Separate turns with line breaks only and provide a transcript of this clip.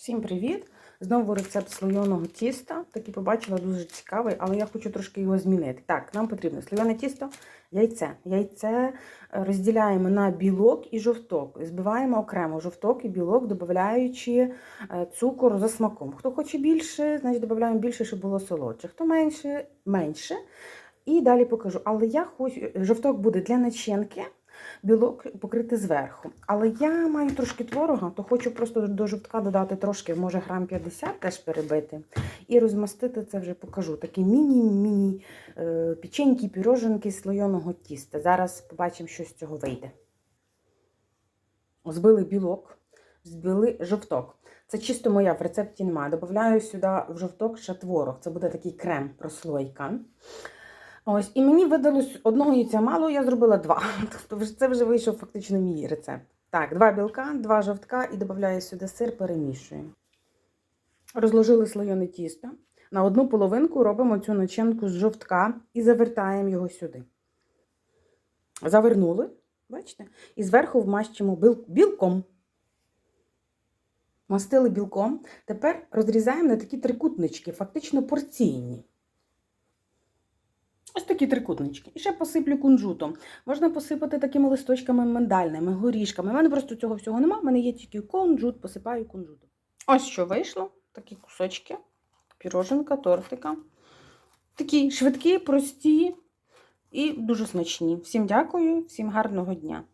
Всім привіт! Знову рецепт слойоного тіста. Такий побачила дуже цікавий, але я хочу трошки його змінити. Так, нам потрібно слойоне тісто, яйце. Яйце е, розділяємо на білок і жовток. Збиваємо окремо жовток і білок, додаючи е, цукор за смаком. Хто хоче більше, значить додаємо більше, щоб було солодше. Хто менше, менше. І далі покажу. Але я хочу, жовток буде для начинки білок покрити зверху. Але я маю трошки творога, то хочу просто до жовтка додати трошки, може грам 50 теж перебити. І розмастити це вже покажу. Такі міні-міні е, печеньки, піроженки з слойоного тіста. Зараз побачимо, що з цього вийде. Збили білок, збили жовток. Це чисто моя, в рецепті немає. Добавляю сюди в жовток ще творог. Це буде такий крем прослойка. Ось, і мені видалось одного яйця мало, я зробила два. Тобто це вже вийшов фактично мій рецепт. Так, два білка, два жовтка і додаю сюди сир, перемішуємо. Розложили слоєне тісто. На одну половинку робимо цю начинку з жовтка і завертаємо його сюди. Завернули, бачите? І зверху вмащимо біл- білком. Мастили білком. Тепер розрізаємо на такі трикутнички, фактично порційні. Такі трикутнички. І ще посиплю кунжутом. Можна посипати такими листочками миндальними, горішками. У мене просто цього всього нема. У мене є тільки кунжут, посипаю кунжутом. Ось що вийшло. Такі кусочки. Піроженка, тортика. Такі швидкі, прості і дуже смачні. Всім дякую, всім гарного дня.